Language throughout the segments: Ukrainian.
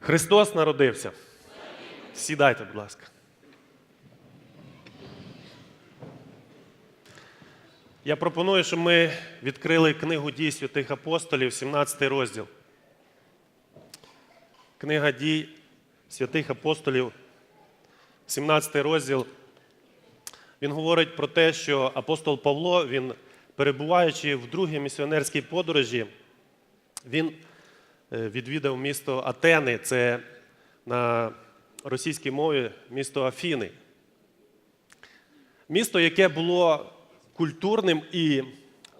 Христос народився. Сідайте, будь ласка. Я пропоную, щоб ми відкрили книгу дій святих апостолів, 17 розділ. Книга дій святих апостолів, 17 розділ. Він говорить про те, що апостол Павло, він, перебуваючи в другій місіонерській подорожі, він відвідав місто Атени, це на російській мові місто Афіни. Місто, яке було культурним і,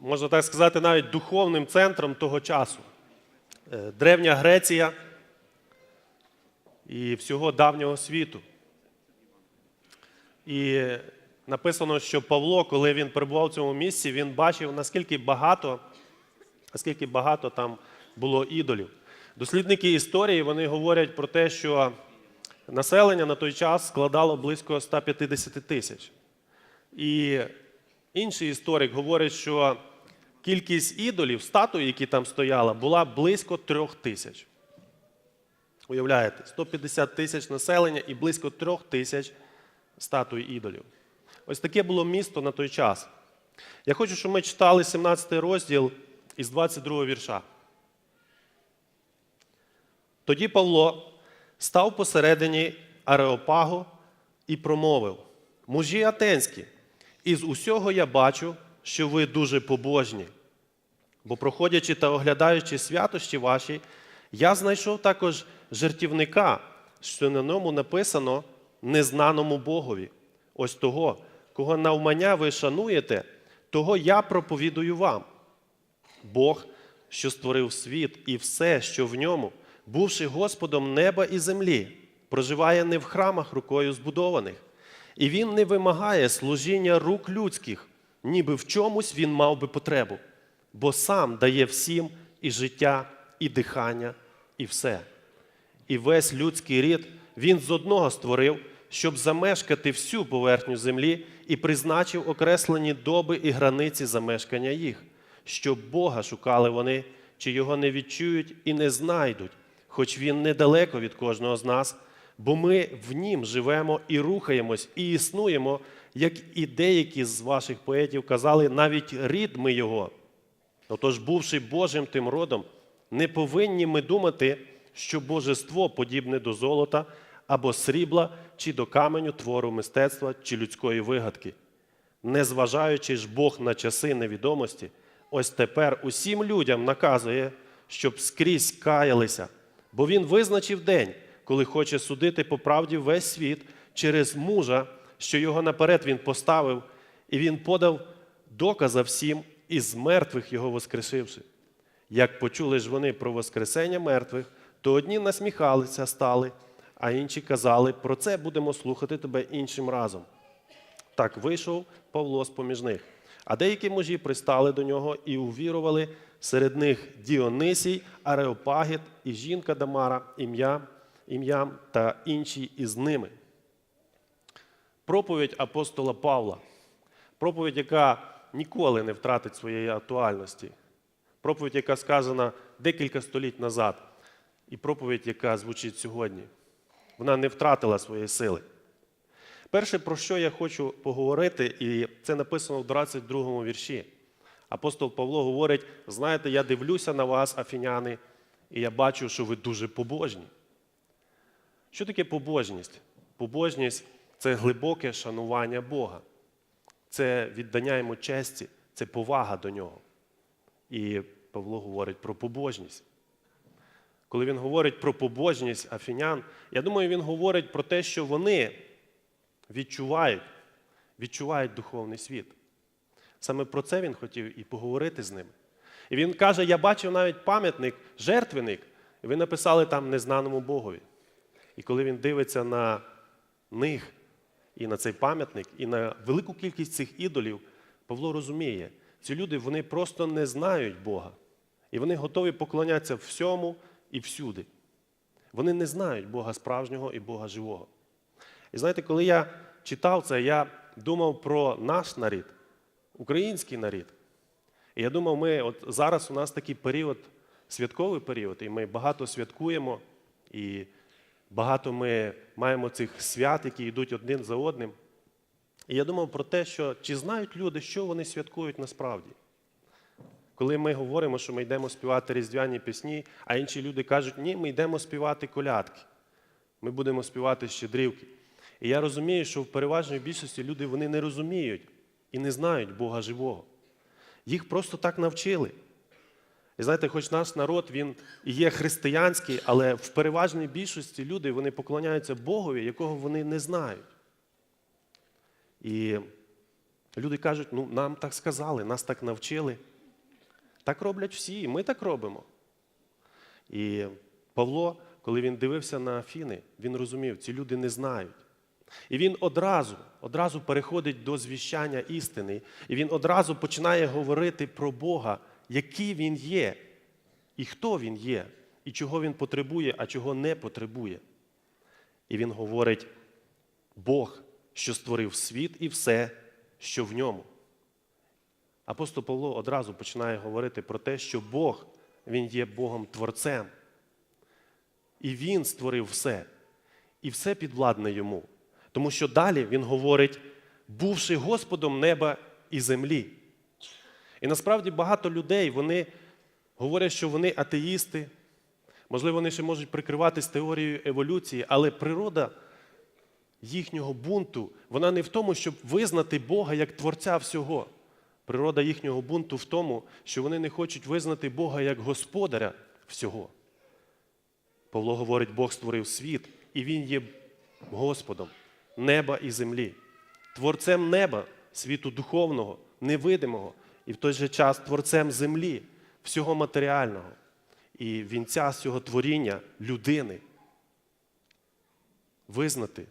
можна так сказати, навіть духовним центром того часу. Е, Древня Греція і всього давнього світу. І написано, що Павло, коли він перебував в цьому місці, він бачив, наскільки багато, наскільки багато там було ідолів. Дослідники історії вони говорять про те, що населення на той час складало близько 150 тисяч. І інший історик говорить, що кількість ідолів, статуй, які там стояла, була близько трьох тисяч. Уявляєте, 150 тисяч населення і близько трьох тисяч статуй ідолів. Ось таке було місто на той час. Я хочу, щоб ми читали 17 розділ із 22 вірша. Тоді Павло став посередині Ареопагу і промовив: Мужі атенські, із усього я бачу, що ви дуже побожні. Бо, проходячи та оглядаючи святощі ваші, я знайшов також жертівника, що на ньому написано незнаному Богові. Ось того, кого навмання ви шануєте, того я проповідую вам. Бог, що створив світ і все, що в ньому, бувши Господом неба і землі, проживає не в храмах рукою збудованих, і Він не вимагає служіння рук людських, ніби в чомусь він мав би потребу, бо сам дає всім і життя, і дихання, і все. І весь людський рід він з одного створив, щоб замешкати всю поверхню землі і призначив окреслені доби і границі замешкання їх, щоб Бога шукали вони, чи його не відчують і не знайдуть, хоч він недалеко від кожного з нас, бо ми в нім живемо і рухаємось, і існуємо, як і деякі з ваших поетів казали, навіть рід ми його. Отож, бувши Божим тим родом, не повинні ми думати, що божество подібне до золота або срібла, чи до каменю твору мистецтва чи людської вигадки. Незважаючи ж Бог на часи невідомості, ось тепер усім людям наказує, щоб скрізь каялися, бо Він визначив день, коли хоче судити по правді весь світ через мужа, що його наперед він поставив, і він подав доказа всім, із мертвих його воскрешивши. Як почули ж вони про Воскресення мертвих, то одні насміхалися стали, а інші казали, про це будемо слухати тебе іншим разом. Так вийшов Павло з поміж них. А деякі мужі пристали до нього і увірували серед них Діонисій, Ареопагіт і жінка Дамара, ім'я, ім'ям та інші із ними. Проповідь апостола Павла, проповідь, яка ніколи не втратить своєї актуальності, проповідь, яка сказана декілька століть назад, і проповідь, яка звучить сьогодні. Вона не втратила своєї сили. Перше, про що я хочу поговорити, і це написано в 22 вірші. Апостол Павло говорить: знаєте, я дивлюся на вас, афіняни, і я бачу, що ви дуже побожні. Що таке побожність? Побожність це глибоке шанування Бога, це віддання йому честі, це повага до нього. І Павло говорить про побожність. Коли він говорить про побожність афінян, я думаю, він говорить про те, що вони відчувають, відчувають духовний світ. Саме про це він хотів і поговорити з ними. І він каже: я бачив навіть пам'ятник, жертвенник, і ви написали там незнаному Богові. І коли він дивиться на них і на цей пам'ятник, і на велику кількість цих ідолів, Павло розуміє, ці люди вони просто не знають Бога. І вони готові поклонятися всьому і всюди. Вони не знають Бога справжнього і Бога живого. І знаєте, коли я читав це, я думав про наш нарід, український нарід. І я думав, ми от зараз у нас такий період, святковий період, і ми багато святкуємо І багато ми маємо цих свят, які йдуть один за одним. І я думав про те, що чи знають люди, що вони святкують насправді. Коли ми говоримо, що ми йдемо співати різдвяні пісні, а інші люди кажуть, ні, ми йдемо співати колядки, ми будемо співати щедрівки. І я розумію, що в переважній більшості люди вони не розуміють і не знають Бога живого. Їх просто так навчили. І знаєте, хоч наш народ він і є християнський, але в переважній більшості люди вони поклоняються Богові, якого вони не знають. І люди кажуть, ну нам так сказали, нас так навчили. Так роблять всі, ми так робимо. І Павло, коли він дивився на Афіни, він розумів, ці люди не знають. І він одразу, одразу переходить до звіщання істини, і він одразу починає говорити про Бога, який він є, і хто він є, і чого він потребує, а чого не потребує. І він говорить: Бог, що створив світ і все, що в ньому. Апостол Павло одразу починає говорити про те, що Бог, Він є Богом Творцем. І Він створив все. І все підвладне йому. Тому що далі він говорить, бувши Господом неба і землі. І насправді багато людей вони говорять, що вони атеїсти. Можливо, вони ще можуть прикриватись теорією еволюції, але природа їхнього бунту, вона не в тому, щоб визнати Бога як творця всього. Природа їхнього бунту в тому, що вони не хочуть визнати Бога як господаря всього. Павло говорить, Бог створив світ, і Він є Господом неба і землі, творцем неба, світу духовного, невидимого, і в той же час творцем землі, всього матеріального, і вінця цього творіння людини. Визнати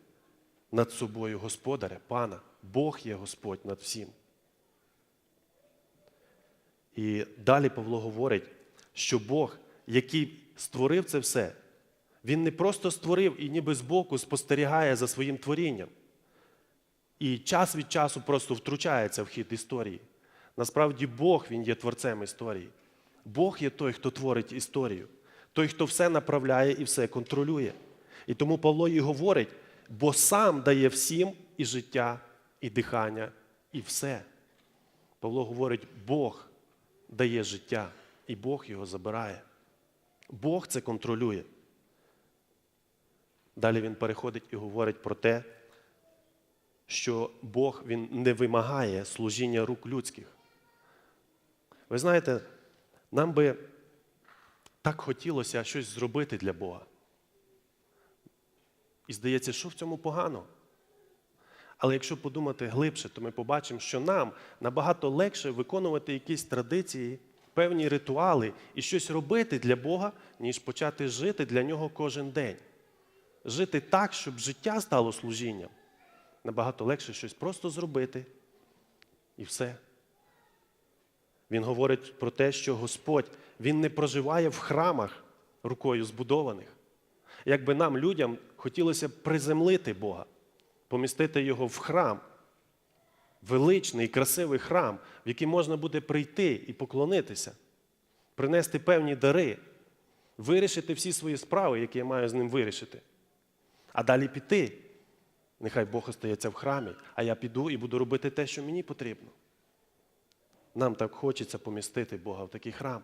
над собою Господаря, Пана. Бог є Господь над всім. І далі Павло говорить, що Бог, який створив це все, він не просто створив і ніби збоку спостерігає за своїм творінням. І час від часу просто втручається в хід історії. Насправді, Бог він є творцем історії. Бог є той, хто творить історію, той, хто все направляє і все контролює. І тому Павло і говорить, бо сам дає всім і життя, і дихання, і все. Павло говорить, Бог дає життя, і Бог його забирає. Бог це контролює. Далі він переходить і говорить про те, що Бог він не вимагає служіння рук людських. Ви знаєте, нам би так хотілося щось зробити для Бога. І здається, що в цьому погано. Але якщо подумати глибше, то ми побачимо, що нам набагато легше виконувати якісь традиції, певні ритуали і щось робити для Бога, ніж почати жити для нього кожен день. Жити так, щоб життя стало служінням. Набагато легше щось просто зробити і все. Він говорить про те, що Господь Він не проживає в храмах рукою збудованих. Якби нам, людям, хотілося приземлити Бога, помістити Його в храм, величний, красивий храм, в який можна буде прийти і поклонитися, принести певні дари, вирішити всі свої справи, які я маю з ним вирішити. А далі піти. Нехай Бог остається в храмі, а я піду і буду робити те, що мені потрібно. Нам так хочеться помістити Бога в такий храм.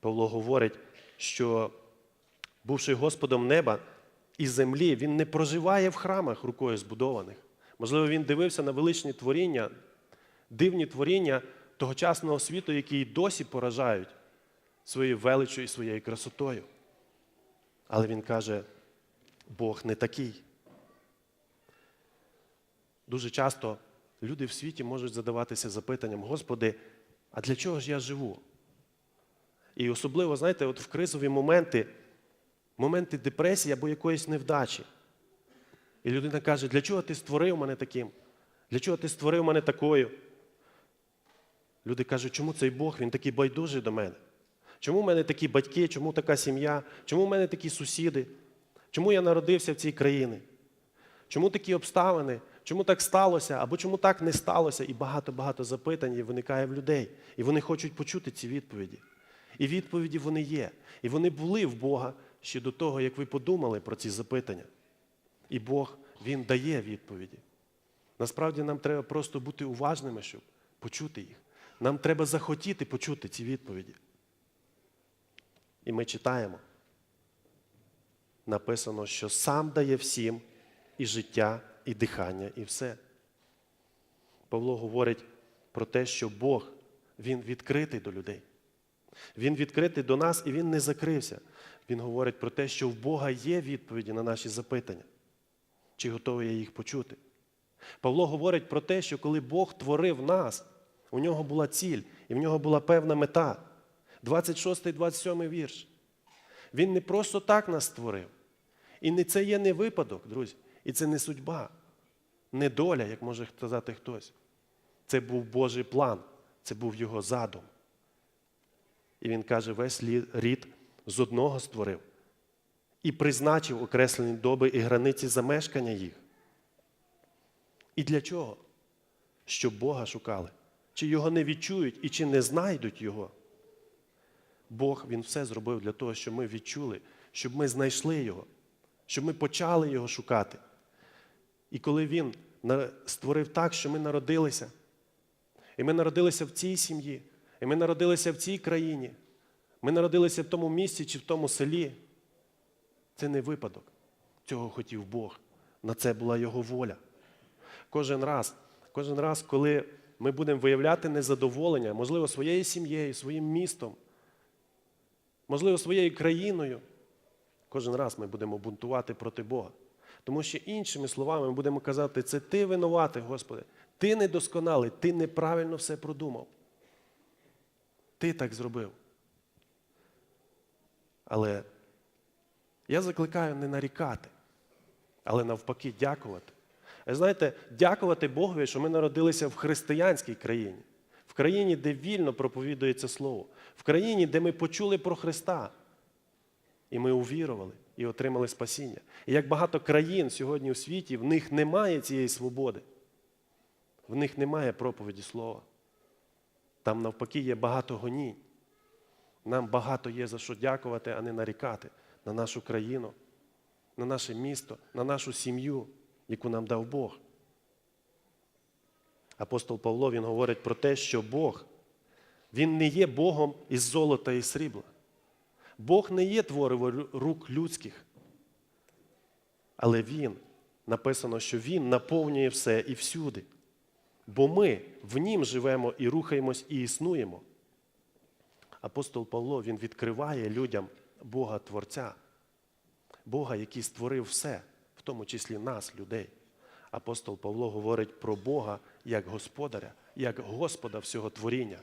Павло говорить, що, бувши Господом неба і землі, він не проживає в храмах рукою збудованих. Можливо, він дивився на величні творіння, дивні творіння тогочасного світу, які й досі поражають своєю величчю і своєю красотою. Але він каже, Бог не такий. Дуже часто люди в світі можуть задаватися запитанням, Господи, а для чого ж я живу? І особливо, знаєте, от в кризові моменти, моменти депресії або якоїсь невдачі. І людина каже, для чого ти створив мене таким? Для чого ти створив мене такою? Люди кажуть, чому цей Бог, він такий байдужий до мене? Чому в мене такі батьки, чому така сім'я, чому в мене такі сусіди? Чому я народився в цій країні? Чому такі обставини? Чому так сталося? Або чому так не сталося? І багато-багато запитань виникає в людей. І вони хочуть почути ці відповіді. І відповіді вони є. І вони були в Бога ще до того, як ви подумали про ці запитання. І Бог, Він дає відповіді. Насправді нам треба просто бути уважними, щоб почути їх. Нам треба захотіти почути ці відповіді. І ми читаємо. Написано, що сам дає всім і життя, і дихання, і все. Павло говорить про те, що Бог, Він відкритий до людей. Він відкритий до нас і Він не закрився. Він говорить про те, що в Бога є відповіді на наші запитання. Чи готовий я їх почути? Павло говорить про те, що коли Бог творив нас, у нього була ціль, і в нього була певна мета. 26 27 вірш. Він не просто так нас створив. І не це є не випадок, друзі, і це не судьба, не доля, як може сказати хтось. Це був Божий план, це був його задум. І він каже, весь рід з одного створив і призначив окреслені доби і границі замешкання їх. І для чого? Щоб Бога шукали. Чи його не відчують і чи не знайдуть його. Бог Він все зробив для того, щоб ми відчули, щоб ми знайшли його, щоб ми почали його шукати. І коли Він створив так, що ми народилися, і ми народилися в цій сім'ї, і ми народилися в цій країні, ми народилися в тому місці чи в тому селі, це не випадок. Цього хотів Бог. На це була Його воля. Кожен раз, кожен раз, коли ми будемо виявляти незадоволення, можливо, своєю сім'єю, своїм містом, можливо, своєю країною, кожен раз ми будемо бунтувати проти Бога. Тому що іншими словами ми будемо казати, це ти винуватий, Господи, ти недосконалий, ти неправильно все продумав. Ти так зробив. Але я закликаю не нарікати, але навпаки дякувати. Знаєте, дякувати Богові, що ми народилися в християнській країні, в країні, де вільно проповідується Слово, в країні, де ми почули про Христа. І ми увірували і отримали спасіння. І як багато країн сьогодні у світі, в них немає цієї свободи, в них немає проповіді Слова. Там навпаки є багато гонінь. Нам багато є за що дякувати, а не нарікати на нашу країну, на наше місто, на нашу сім'ю, яку нам дав Бог. Апостол Павло він говорить про те, що Бог, Він не є Богом із золота і срібла. Бог не є твориво рук людських. Але Він, написано, що Він наповнює все і всюди. Бо ми в Нім живемо і рухаємось, і існуємо. Апостол Павло він відкриває людям Бога Творця, Бога, який створив все, в тому числі нас, людей. Апостол Павло говорить про Бога як Господаря, як Господа всього творіння,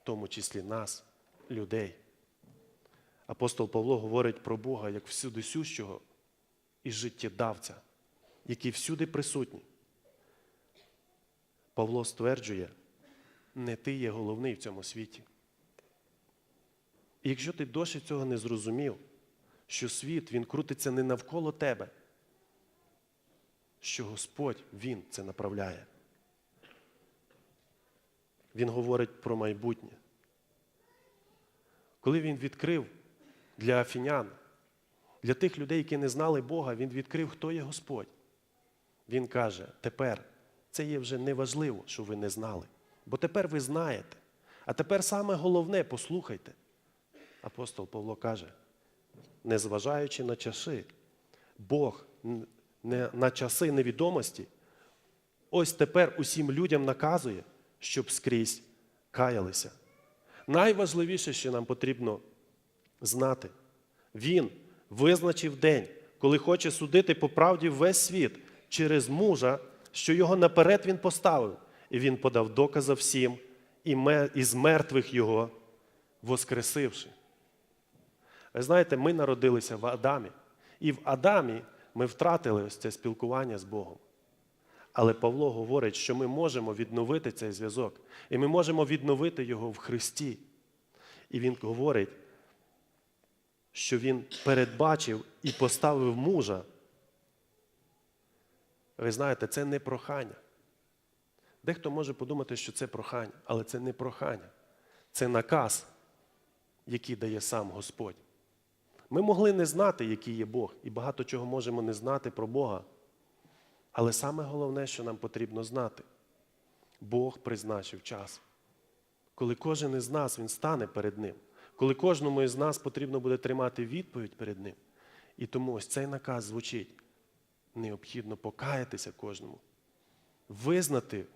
в тому числі нас, людей. Апостол Павло говорить про Бога як всюди сущого і життєдавця, який всюди присутній. Павло стверджує, не ти є головний в цьому світі. І якщо ти досі цього не зрозумів, що світ він крутиться не навколо тебе, що Господь Він це направляє. Він говорить про майбутнє. Коли він відкрив для афінян, для тих людей, які не знали Бога, він відкрив, хто є Господь. Він каже: тепер це є вже неважливо, що ви не знали. Бо тепер ви знаєте. А тепер саме головне, послухайте. Апостол Павло каже, незважаючи на часи, Бог на часи невідомості, ось тепер усім людям наказує, щоб скрізь каялися. Найважливіше, що нам потрібно знати, Він визначив день, коли хоче судити по правді весь світ через мужа, що його наперед він поставив, і він подав докази всім, із мертвих його воскресивши. Ви знаєте, ми народилися в Адамі, і в Адамі ми втратили ось це спілкування з Богом. Але Павло говорить, що ми можемо відновити цей зв'язок, і ми можемо відновити його в Христі. І він говорить, що він передбачив і поставив мужа. Ви знаєте, це не прохання. Дехто може подумати, що це прохання, але це не прохання. Це наказ, який дає сам Господь. Ми могли не знати, який є Бог, і багато чого можемо не знати про Бога. Але саме головне, що нам потрібно знати, Бог призначив час. Коли кожен із нас він стане перед Ним, коли кожному із нас потрібно буде тримати відповідь перед Ним. І тому ось цей наказ звучить. Необхідно покаятися кожному, визнати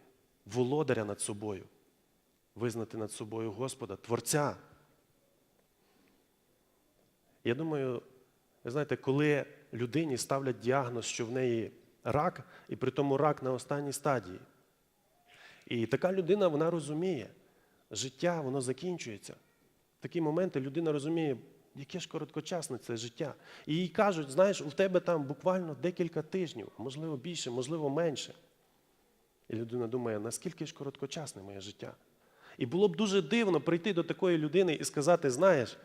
володаря над собою, визнати над собою Господа, Творця. Я думаю, ви знаєте, коли людині ставлять діагноз, що в неї рак, і при тому рак на останній стадії. І така людина вона розуміє, життя воно закінчується. В такі моменти людина розуміє, яке ж короткочасне це життя. І їй кажуть, знаєш, у тебе там буквально декілька тижнів, можливо більше, можливо менше. І людина думає, наскільки ж короткочасне моє життя. І було б дуже дивно прийти до такої людини і сказати, знаєш,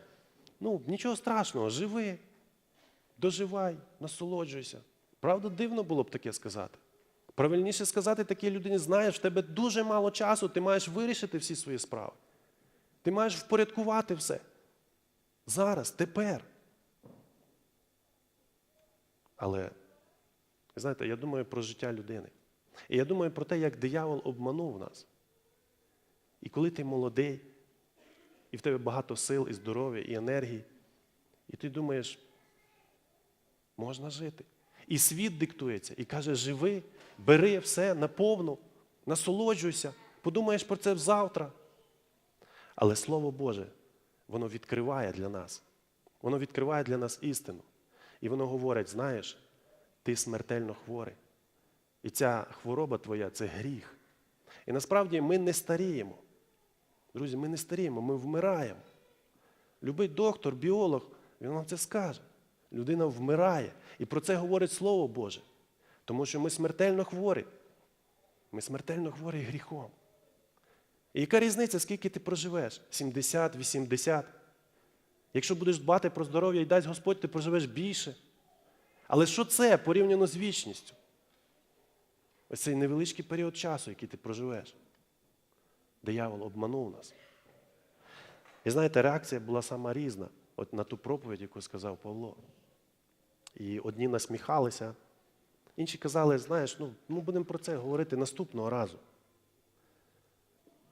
ну нічого страшного, живи, доживай, насолоджуйся. Правда, дивно було б таке сказати. Правильніше сказати такій людині, знаєш, в тебе дуже мало часу, ти маєш вирішити всі свої справи. Ти маєш впорядкувати все. Зараз, тепер. Але, знаєте, я думаю про життя людини. І я думаю про те, як диявол обманув нас. І коли ти молодий, і в тебе багато сил, і здоров'я, і енергії, і ти думаєш, можна жити. І світ диктується, і каже, живи, бери все наповну, насолоджуйся, подумаєш про це завтра. Але Слово Боже, воно відкриває для нас. Воно відкриває для нас істину. І воно говорить: знаєш, ти смертельно хворий. І ця хвороба твоя це гріх. І насправді ми не старіємо. Друзі, ми не старіємо, ми вмираємо. Любий доктор, біолог, він вам це скаже. Людина вмирає. І про це говорить Слово Боже. Тому що ми смертельно хворі. Ми смертельно хворі гріхом. І яка різниця, скільки ти проживеш? 70, 80. Якщо будеш дбати про здоров'я і дасть Господь, ти проживеш більше. Але що це порівняно з вічністю? Ось цей невеличкий період часу, який ти проживеш. Диявол обманув нас. І знаєте, реакція була сама різна от на ту проповідь, яку сказав Павло. І одні насміхалися, інші казали, знаєш, ну, ми будемо про це говорити наступного разу.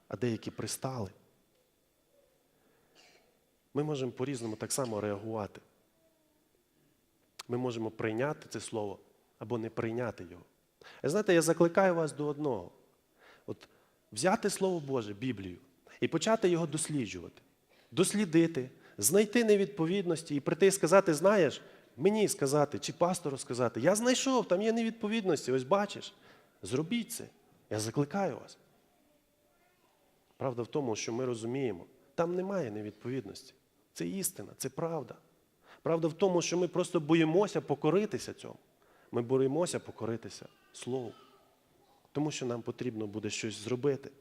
А деякі пристали. Ми можемо по-різному так само реагувати. Ми можемо прийняти це слово або не прийняти його. І знаєте, я закликаю вас до одного: От взяти Слово Боже, Біблію, і почати його досліджувати, дослідити, знайти невідповідності і прийти і сказати, знаєш, мені сказати, чи пастору сказати, я знайшов, там є невідповідності, ось бачиш. Зробіть це. Я закликаю вас. Правда в тому, що ми розуміємо, там немає невідповідності. Це істина, це правда. Правда в тому, що ми просто боїмося покоритися цьому. Ми боїмося покоритися Слову. Тому що нам потрібно буде щось зробити.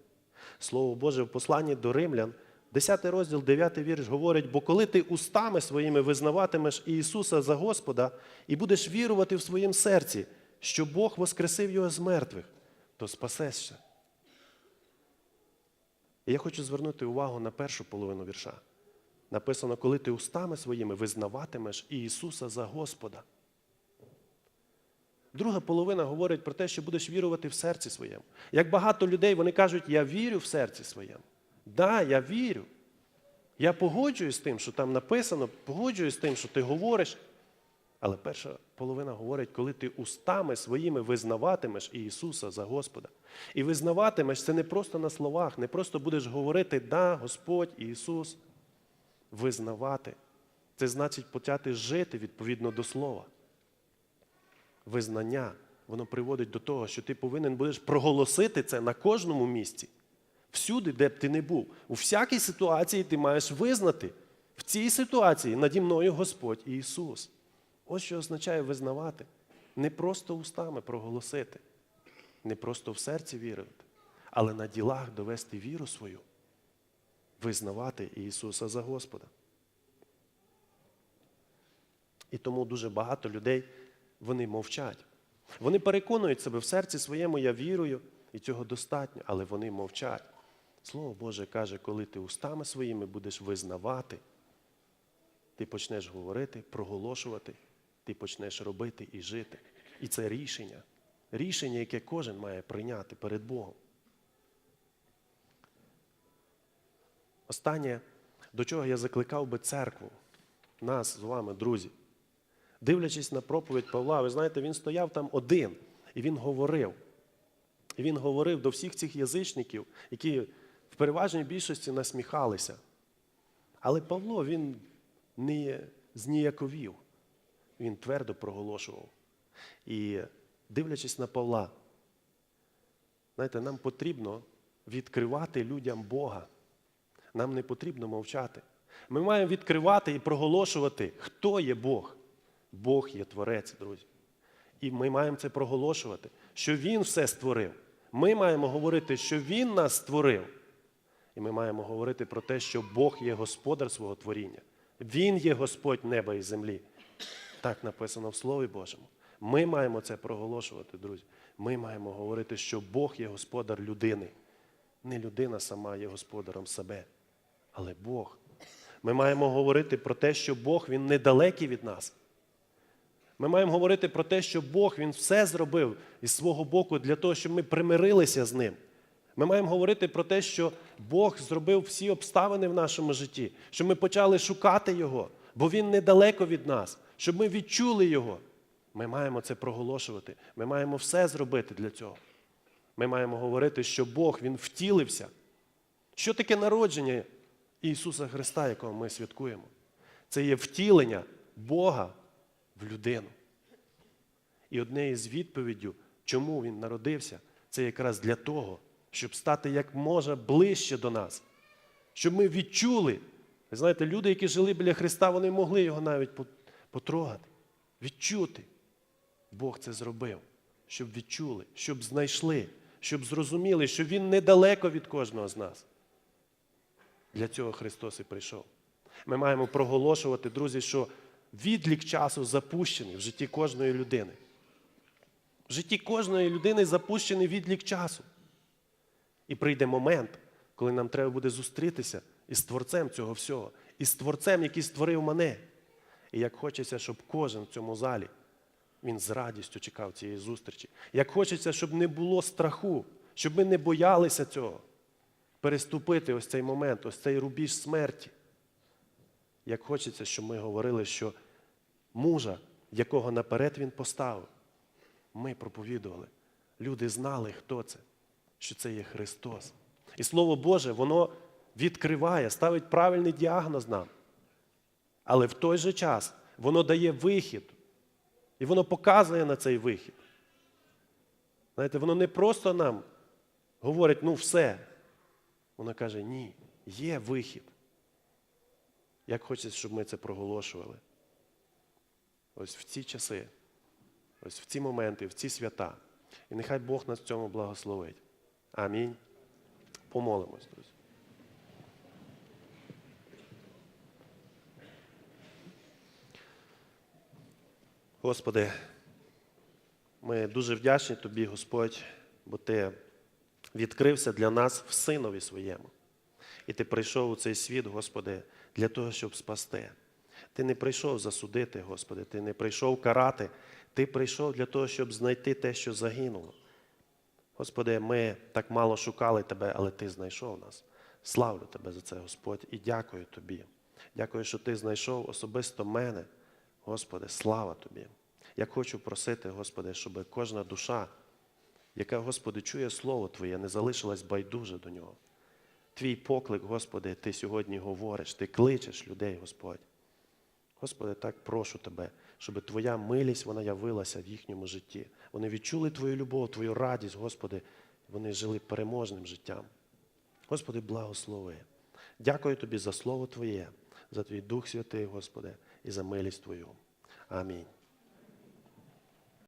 Слово Боже в посланні до римлян, 10 розділ, 9 вірш говорить, бо коли ти устами своїми визнаватимеш Ісуса за Господа і будеш вірувати в своїм серці, що Бог воскресив Його з мертвих, то спасешся. І я хочу звернути увагу на першу половину вірша. Написано, коли ти устами своїми визнаватимеш Ісуса за Господа. Друга половина говорить про те, що будеш вірувати в серці своєму. Як багато людей вони кажуть, я вірю в серці своєму. Да, я вірю. Я погоджуюсь з тим, що там написано, погоджуюсь з тим, що ти говориш. Але перша половина говорить, коли ти устами своїми визнаватимеш Ісуса за Господа. І визнаватимеш це не просто на словах, не просто будеш говорити Да, Господь, Ісус. Визнавати. Це значить почати жити відповідно до Слова. Визнання, воно приводить до того, що ти повинен будеш проголосити це на кожному місці. Всюди, де б ти не був. У всякій ситуації ти маєш визнати. В цій ситуації наді мною Господь Ісус. Ось що означає визнавати. Не просто устами проголосити, не просто в серці вірити, але на ділах довести віру свою, визнавати Ісуса за Господа. І тому дуже багато людей вони мовчать. Вони переконують себе в серці своєму, я вірую, і цього достатньо, але вони мовчать. Слово Боже каже, коли ти устами своїми будеш визнавати, ти почнеш говорити, проголошувати, ти почнеш робити і жити. І це рішення. Рішення, яке кожен має прийняти перед Богом. Останнє, до чого я закликав би церкву, нас з вами, друзі. Дивлячись на проповідь Павла, ви знаєте, він стояв там один і він говорив. І він говорив до всіх цих язичників, які в переважній більшості насміхалися. Але Павло він не зніяковів, він твердо проголошував. І дивлячись на Павла, знаєте, нам потрібно відкривати людям Бога. Нам не потрібно мовчати. Ми маємо відкривати і проголошувати, хто є Бог. Бог є Творець, друзі. І ми маємо це проголошувати, що Він все створив. Ми маємо говорити, що Він нас створив. І ми маємо говорити про те, що Бог є господар свого творіння. Він є Господь неба і землі. Так написано в Слові Божому. Ми маємо це проголошувати, друзі. Ми маємо говорити, що Бог є господар людини. Не людина сама є господаром себе, але Бог. Ми маємо говорити про те, що Бог Він недалекий від нас. Ми маємо говорити про те, що Бог Він все зробив із свого боку для того, щоб ми примирилися з ним. Ми маємо говорити про те, що Бог зробив всі обставини в нашому житті, щоб ми почали шукати Його, бо Він недалеко від нас, щоб ми відчули Його. Ми маємо це проголошувати. Ми маємо все зробити для цього. Ми маємо говорити, що Бог Він втілився. Що таке народження Ісуса Христа, якого ми святкуємо? Це є втілення Бога в людину. І одне із відповіддю, чому Він народився, це якраз для того, щоб стати як може ближче до нас, щоб ми відчули. Ви знаєте, люди, які жили біля Христа, вони могли його навіть потрогати, відчути. Бог це зробив, щоб відчули, щоб знайшли, щоб зрозуміли, що Він недалеко від кожного з нас. Для цього Христос і прийшов. Ми маємо проголошувати, друзі, що відлік часу запущений в житті кожної людини. В житті кожної людини запущений відлік часу. І прийде момент, коли нам треба буде зустрітися із Творцем цього всього, із Творцем, який створив мене. І як хочеться, щоб кожен в цьому залі він з радістю чекав цієї зустрічі. Як хочеться, щоб не було страху, щоб ми не боялися цього. Переступити ось цей момент, ось цей рубіж смерті. Як хочеться, щоб ми говорили, що мужа, якого наперед він поставив, ми проповідували. Люди знали, хто це, що це є Христос. І Слово Боже, воно відкриває, ставить правильний діагноз нам. Але в той же час воно дає вихід. І воно показує на цей вихід. Знаєте, воно не просто нам говорить, ну все. Воно каже, ні, є вихід. Як хочеться, щоб ми це проголошували. Ось в ці часи, ось в ці моменти, в ці свята. І нехай Бог нас в цьому благословить. Амінь. Помолимось, друзі. Господи, ми дуже вдячні Тобі, Господь, бо Ти відкрився для нас в Синові своєму. І Ти прийшов у цей світ, Господи, для того, щоб спасти. Ти не прийшов засудити, Господи, Ти не прийшов карати, Ти прийшов для того, щоб знайти те, що загинуло. Господи, ми так мало шукали Тебе, але Ти знайшов нас. Славлю Тебе за це, Господь, і дякую Тобі. Дякую, що Ти знайшов особисто мене. Господи, слава Тобі. Я хочу просити, Господи, щоб кожна душа, яка, Господи, чує Слово Твоє, не залишилась байдуже до нього. Твій поклик, Господи, Ти сьогодні говориш, Ти кличеш людей, Господь. Господи, так прошу Тебе, щоб Твоя милість вона явилася в їхньому житті. Вони відчули Твою любов, Твою радість, Господи, вони жили переможним життям. Господи, благослови. Дякую Тобі за Слово Твоє, за Твій Дух Святий, Господи, і за милість Твою. Амінь.